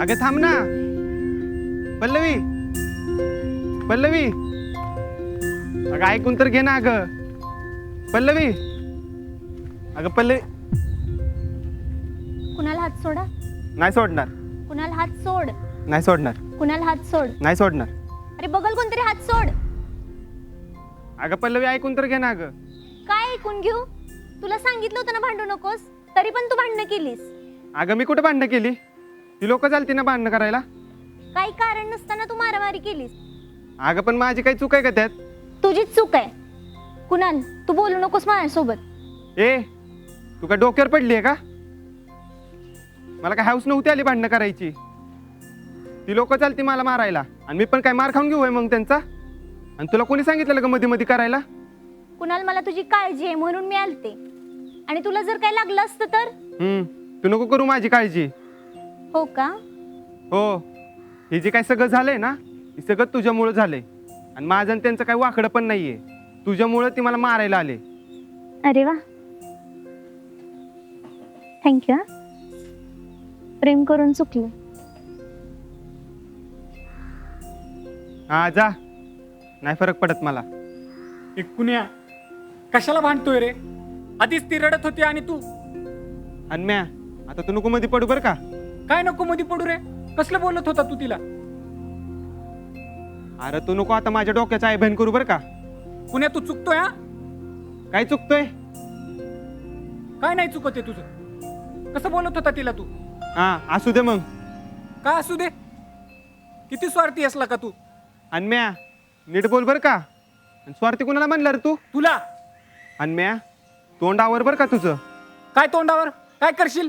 अगं थांब ना. पल्लवी. पल्लवी. अगं ऐकून तर घे ना अगं. पल्लवी. अगं पल्लवी. कुणाला हात सोडा? नाही सोडणार. कुणाला हात सोड? नाही सोडणार. कुणाला हात सोड? नाही सोडणार. अरे बघल कोणतरी हात सोड. अगं पल्लवी ऐकून तर घे ना अगं. काय ऐकून घेऊ? तुला सांगितलं होतं ना भांडू नकोस तरी पण तू भांडणं केलीस. अगं मी कुठं भांडणं केली? ती लोक चालती ना भांडणं करायला? काही कारण नसताना तू मारामारी केलीस. अगं पण माझी काही चूक आहे का त्यात? तुझीच चूक आहे. कुणाल तू बोलू नकोस माझ्यासोबत. ए तू काय डोक्यावर पडली आहे का? मला काय हाऊस नव्हती आली भांडणं करायची. ती लोक चालती मला मारायला. आणि मी पण काय मार खाऊन घेऊ होय मग त्यांचा? आणि तुला कोणी सांगितलं का मध्ये मध्ये करायला? कुणाल मला तुझी काळजी आहे म्हणून मी आलते. आणि तुला जर काही लागलं असतं तर? हम्म तू नको करू माझी काळजी. हो का? हो. हे जे काय सगळं झालंय ना हे सगळं तुझ्यामुळं झालंय. आणि माझं आणि त्यांचं काही वाकडं पण नाहीये. तुझ्यामुळं ती मला मारायला आले. अरे वा. थँक्यू प्रेम करून चुकले. हा जा. नाही फरक पडत मला. कुण्या? कशाला भांडतोय रे? आधीच ती रडत होती आणि तू? आणि म्या आता तू नको मध्ये पडू बरं का. काय नको मध्ये पडू रे? कसलं बोलत होता तू तिला? अरे तू नको आता माझ्या डोक्याचा आई बहीण करू बरं का? पुण्या तू चुकतोय हा? काय चुकतोय? काय नाही चुकत आहे तुझं? कसं बोलत होता तिला तू? हा असू दे मग. का असू दे? किती स्वार्थी असला का तू? आणि म्या नीट बोल बरं का? आणि स्वार्थी कुणाला म्हणलं रे तू? तुला? आणि म्या तोंडावर बरं का तुझं? काय तोंडावर? काय करशील?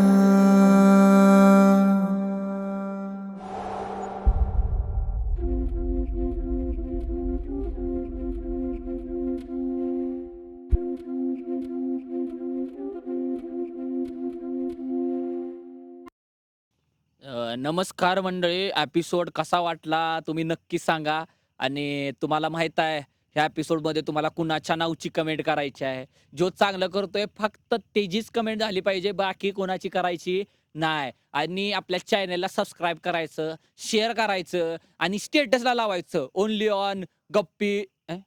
अ, नमस्कार मंडळी एपिसोड कसा वाटला तुम्ही नक्की सांगा. आणि तुम्हाला माहीत आहे ह्या एपिसोडमध्ये तुम्हाला कुणाच्या नावची कमेंट करायची आहे. जो चांगलं करतोय फक्त तेजीच कमेंट झाली पाहिजे बाकी कोणाची करायची नाही. आणि आपल्या चॅनलला सबस्क्राईब करायचं शेअर करायचं आणि स्टेटसला लावायचं. ओनली ऑन गप्पी अं?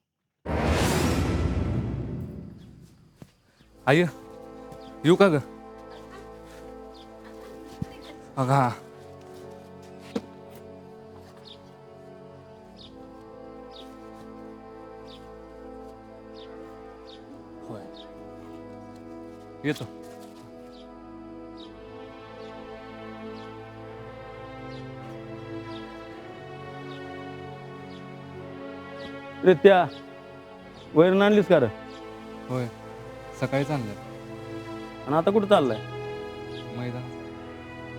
आय येऊ का ग? अगा येतो. रित्या वैरण आणलीस का रे? होय. सकाळी चाललं आणि आता कुठं चाललाय? मैदान.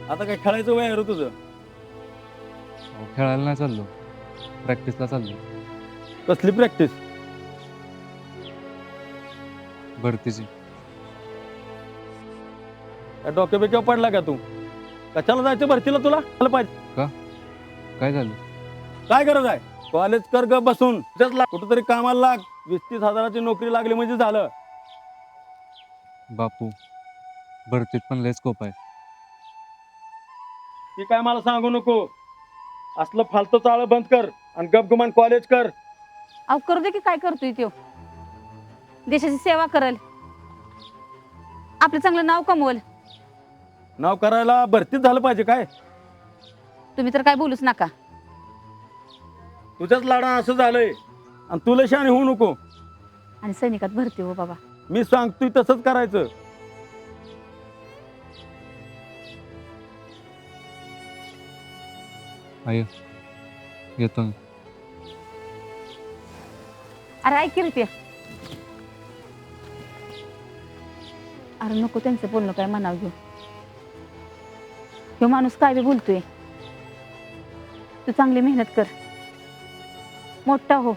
आता काय खेळायचं वय आहे रे तुझं? अहो, खेळायला नाही चाललो. प्रॅक्टिसला चाललो कसली प्रॅक्टिस भरतीची. काय डोक्या बिक्या पडला का तू? कशाला जायचं भरतीला तुला? आलं पाहिजे. काय झालं? काय गरज आहे? कॉलेज कर ग बसून. तिथंच लाग कुठंतरी कामाला लाग. वीस तीस हजाराची नोकरी लागली म्हणजे झालं. बापू भरतीत पण लय स्कोप आहे. ती काय मला सांगू नको. असलं फालतू चाळ बंद कर आणि गपगुमान कॉलेज कर. अहो करू दे की काय करतोय तो देशाची सेवा करल. आपलं चांगलं नाव कमवल. नाव करायला भरतीच झालं पाहिजे काय? तुम्ही तर काय बोलूच नका. तुझ्याच लाडा असं झालंय. आणि तुला शाने होऊ नको. आणि सैनिकात भरती हो बाबा. मी सांगतोय तसंच करायचं. येतो मी. अरे ऐक रे त्या अरे नको त्यांचं बोलणं काय मनाव घेऊ. ह्यो माणूस काय बी बोलतोय. तू चांगली मेहनत कर. मोठा हो.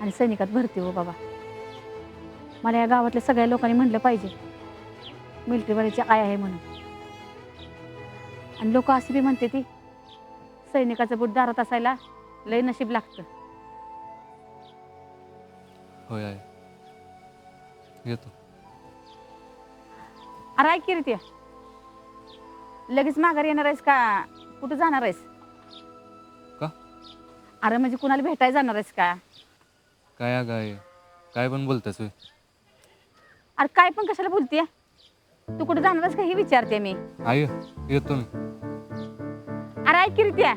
आणि सैनिकात भरती हो बाबा. मला या गावातल्या सगळ्या लोकांनी म्हणलं पाहिजे. मिलिटरीवाल्याची आय आहे म्हणून. आणि लोक असे बी म्हणते ती सैनिकाचं बुट दारात असायला लय नशीब लागतं. होय आहे येतो. अरे ऐक रे त्या लगेच माघारी येणार आहेस का? कुठं जाणार आहेस? का? अरे म्हणजे कुणाला भेटायला जाणार आहेस का? काय अगं आहे? काय पण बोलतेस होय. अरे काय पण कशाला बोलतीये? तू कुठं जाणार आहेस का हे विचारते मी. आई येतो मी. अरे ऐक की रे त्या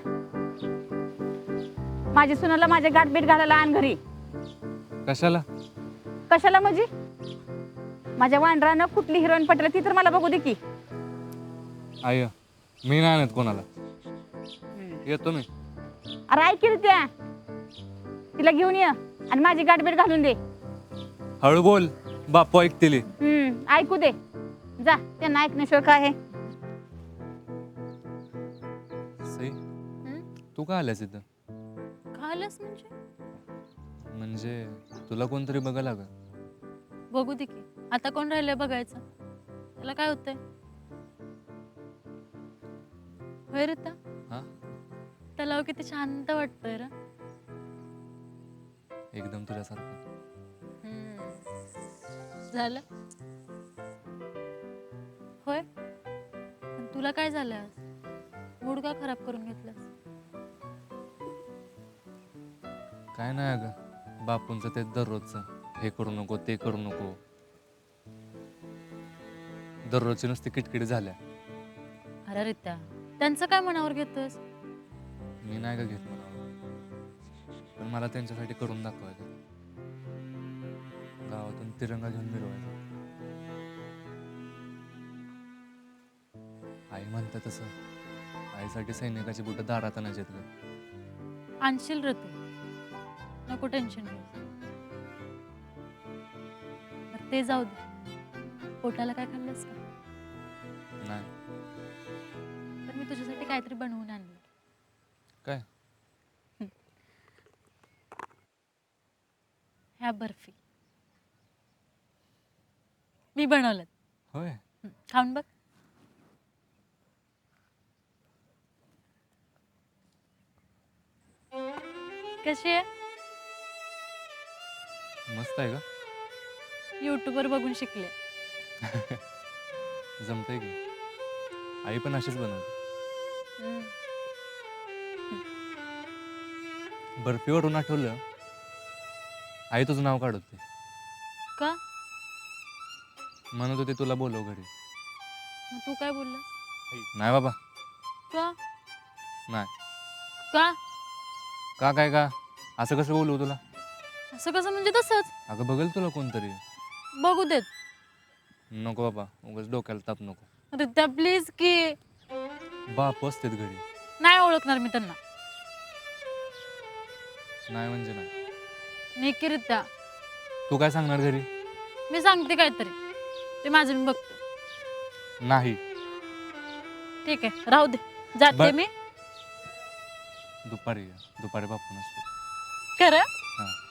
माझ्या सुनाला माझ्या गाठभेट घालायला आण घरी. कशाला? कशाला म्हणजे? माझ्या वांडरानं कुठली हिरोईन पटलं ती तर मला बघू दे की. आई मी नाही आणत कोणाला. येतो मी. अरे ऐक रे त्या. तिला घेऊन ये आणि माझी गाठभेट घालून दे. हळू बोल. बापू ऐकतील. हम्म ऐकू दे. जा त्यांना ऐकण्याशिवाय काय आहे. सई तू का आल्यास इथं? खालच म्हणजे? म्हणजे तुला कोणतरी बघायला का बघू दे की. आता कोण राहिलंय बघायचं? त्याला काय होतंय? होय ऋता? हा? त्याला किती शांत वाटतंय रे. एकदम तुझ्यासारखं. झालं? होय? पण तुला काय झालं आज? मूड का खराब करून घेतलास? काय नाही अगं. बापूंचं ते दररोजचं. हे करू नको ते करू नको. दररोजची नुसती किटकिटी झाल्या. अरे रित्या त्यांचं काय मनावर घेतोयस? मी नाही का घेत मला पण मला त्यांच्यासाठी करून दाखवायचं. गावातून तिरंगा घेऊन मिरवायचा. आई म्हणतं तसं. आईसाठी सैनिकाची बुटं दारात आहेत गं. आणशील रे तू. नको टेन्शन ते जाऊ दे. पोटाला काय खाल्लंस का? मी तुझ्यासाठी काहीतरी बनवून आणलं काय? ह्या बर्फी. मी बनवलं होय? खाऊन बघ. कशी आहे? मस्त आहे का युट्यूबवर बघून शिकले. जमतंय की? आई पण अशीच बनवते. बर्फीवरून आठवलं आई तुझं नाव काढत होती. का? म्हणत होती तुला बोलव घरी. मग तू काय बोललास? नाही बाबा. का? नाही. का? का काय का? असं कसं बोलू तुला? असं कसं म्हणजे तसंच? अगं बघेल तुला कोणतरी. बघू देत. नको बाबा उगाच डोक्याला ताप नको. अरे त्या प्लीज की बाप असतेत घरी. नाही ओळखणार मी त्यांना. नाही म्हणजे नाही. निकिरित्या तू काय सांगणार घरी? मी सांगते काहीतरी. ते माझं मी बघते. नाही. ठीक आहे राहू दे. जाते बर- मी. दुपारी ये. दुपारी बापू नसते. खरं? हा. हे.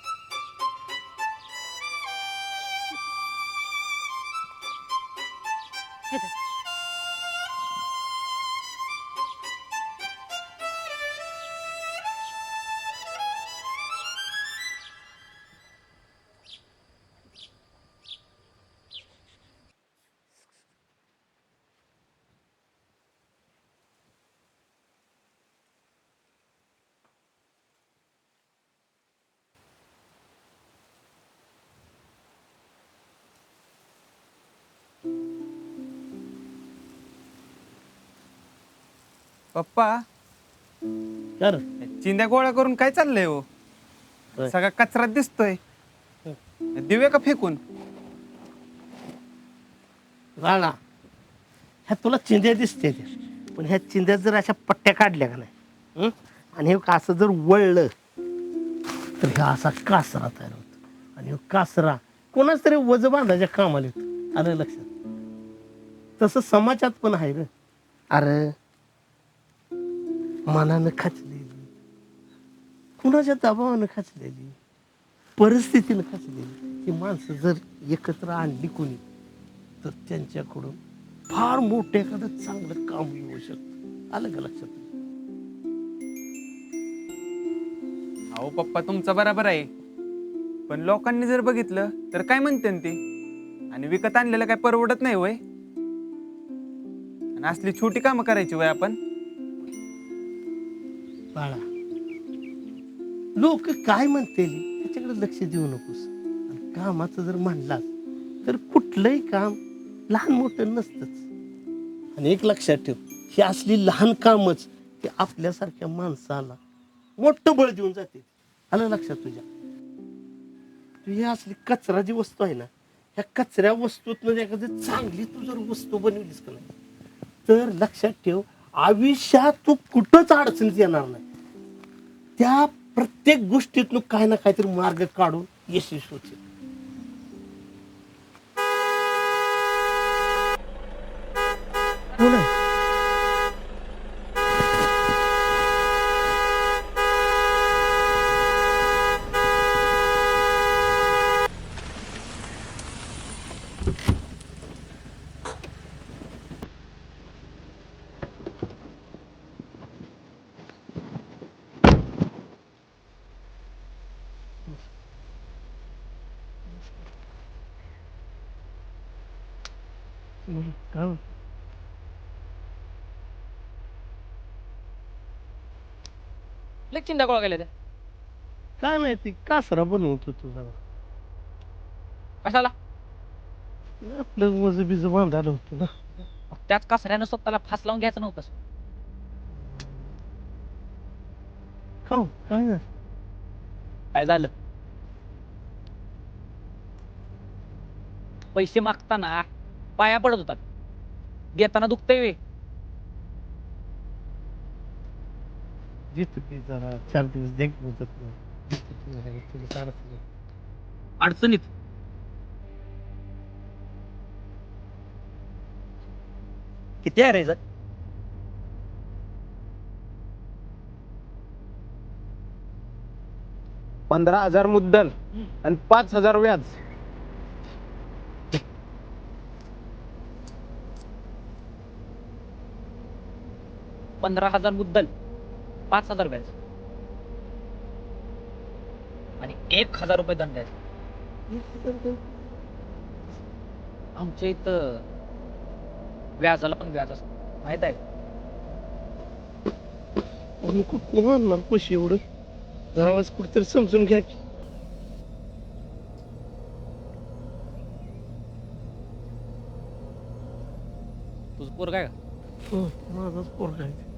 पप्पा. कर चिंध्या गोळा करून काय चाललंय हो? सगळा कचरा दिसतोय. दिवे का फेकून? राणा ह्या तुला चिंध्या दिसते. पण ह्या चिंध्या जर अशा पट्ट्या काढल्या का नाही हं? आणि हे असं जर वळलं तर ह्या असा कासरा तयार होतो. आणि ह्यो कासरा कोणाच तरी वज बांधायच्या कामाला येतो. आलं लक्षात? तसं समाजात पण आहे रे अरे मनानं खचलेली कुणाच्या दबावानं खचलेली परिस्थितीनं खचलेली ही माणसं जर एकत्र आणली कोणी तर त्यांच्याकडून फार मोठं एखादं चांगलं काम येऊ शकतं. आलं का लक्षात? अहो पप्पा तुमचं बराबर आहे. पण लोकांनी जर बघितलं तर काय म्हणते ते? आणि विकत आणलेलं काय परवडत नाही वय आणि असली छोटी कामं करायची वय आपण? बाळा. लोक काय म्हणतील त्याच्याकडे लक्ष देऊ नकोस. आणि कामाचं जर म्हणलास तर कुठलंही काम लहान मोठं नसतंच. आणि एक लक्षात ठेव ही असली लहान कामच ते आपल्यासारख्या माणसाला मोठं बळ देऊन जाते. आलं लक्षात तुझ्या? तू ही असली कचराची वस्तू आहे ना ह्या कचऱ्या वस्तूतनं एखादी चांगली तू जर वस्तू बनवलीस का नाही तर लक्षात ठेव आयुष्यात तू कुठंच अडचणीत येणार नाही. त्या प्रत्येक गोष्टीतून काही ना काहीतरी मार्ग काढून यशस्वी होतील हो ना? काय म्हणतो? चिंता गोळा केल्या त्या? काय माहिती कासरा बनवतो तुझा कशाला? आपलं वज बिज बांधायला होतं ना. त्याच कासऱ्यानं स्वतःला फास लावून घ्यायचं नव्हतं. खाऊ काय ना काय झालं? पैसे मागताना पाया पडत होतात देताना दुखतंय वे देतो की जरा चार दिवस देख नाही. की नाही, तुला. अडचणीत किती आहे रे पंधरा हजार मुद्दल आणि पाच हजार व्याज पंधरा हजार मुद्दल पाच हजार व्याज. आणि एक हजार रुपये दंड आहे आमच्या इथं व्याजाला पण व्याज असत. माहीत आहे? पैसे एवढं? जरा कुठेतरी समजून घ्या की. तुझं पोरग आहे का? हो, माझाच पोरगा आहे.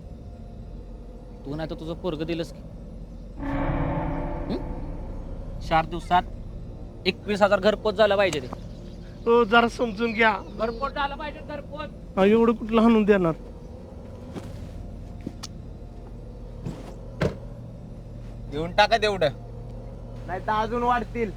तू नाही तर तुझं पोरग दिलंस की. हं? चार दिवसात एकवीस हजार घरपोच झालं पाहिजे ते. हो जरा समजून घ्या. घरपोच झालं पाहिजे घरपोच. हा, एवढं कुठलं हाणून देणार? देऊन टाका तेवढं. नाही तर अजून वाढतील.